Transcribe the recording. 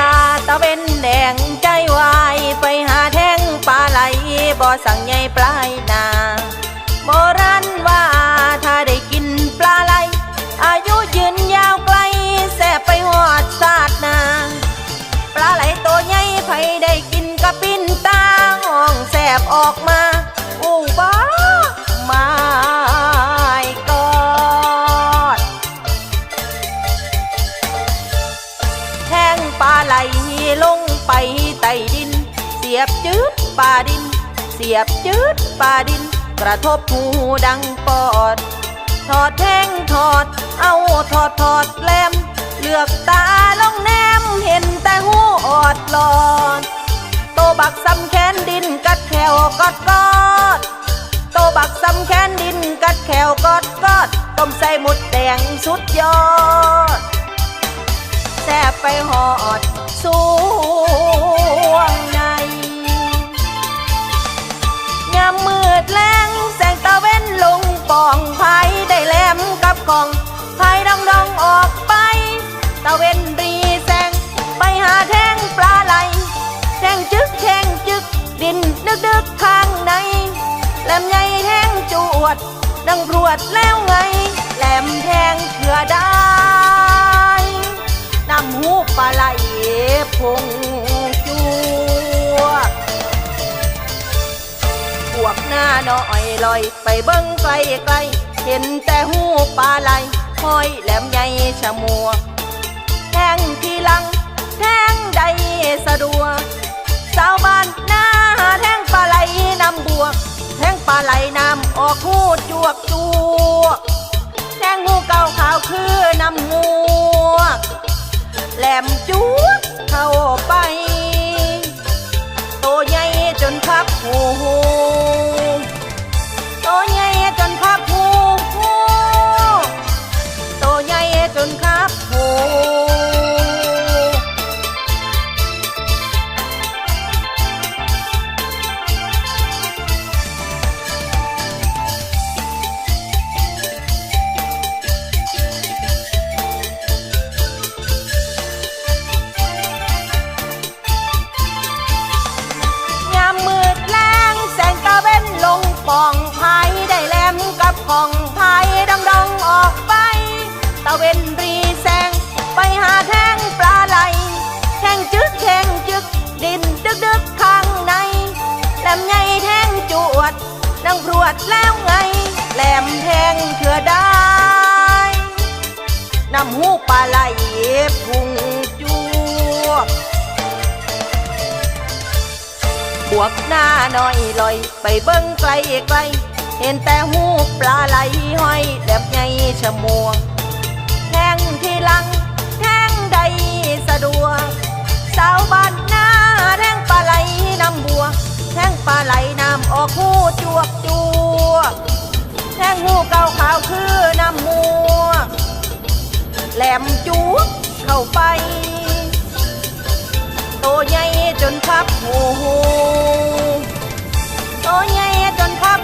ลาตะเป็นแดงใจวายไปหาแท่งปลาไหลบ่อสั่งใหญ่ปลายนาโบรันว่าถ้าได้กินปลาไหล อายุยืนยาวไกลแสบไปหอดสาดนา ปลาไหลตัวใหญ่ไผได้กินกระปิ้นตาห้องแสบออกมา ลงไปใต้ดิน เสียบจืดปลาดิน เสียบจืดปลาดิน กระทบหูดังปอด ถอดแทงถอด เอาถอดถอดแลมเหลือกตาลงแนมเห็นแต่หูออดหลอด โตบักซ้ำแขนดินกัดแขวกอดกอด โตบักซ้ำแขนดินกัดแขวกอดกอดต้มใส่หมุดแดงสุดยอด เวนรีแสงไปหาแทงปลาไหลแทงจึกแทงจึกดินดึกดึกข้างในแหลมใหญ่แทงจวด ดังรวดแล้วไง แหลมแทงเถื่อได้นำหูปลาไหลพงจวดพวกหน้าน้อยลอยไปเบิ้งไกลไกลเห็นแต่หูปลาไหลห้อยแหลมใหญ่ชะมัว แทงทีหลัง แทงใดสะดวกสาวบ้านหน้าแทงปลาไหลนำบวก แทงปลาไหลนำออกหูจวกจวกแทงหูเก่าขาวคือนำงวกแหลมจวกเข้าไป โตใหญ่จนพับหู วดแล้วไง แหลมแทงเถื่อได้นำหูปลาไหลพุงจวบบวกหน้าหน้อยลอย ไปเบิ้งไกลไกล เห็นแต่หูปลาไหลห้อยแหลมใหญ่ชะมวงแทงที่หลัง แทงใดสะดวกสาวบ้านหน้าแทงปลาไหลน้ำบัว แทงปลาไหลน้ำออกหูจวกจ แหลมจูเข้าไป โตใหญ่จนครับหูโตใหญ่จนครับ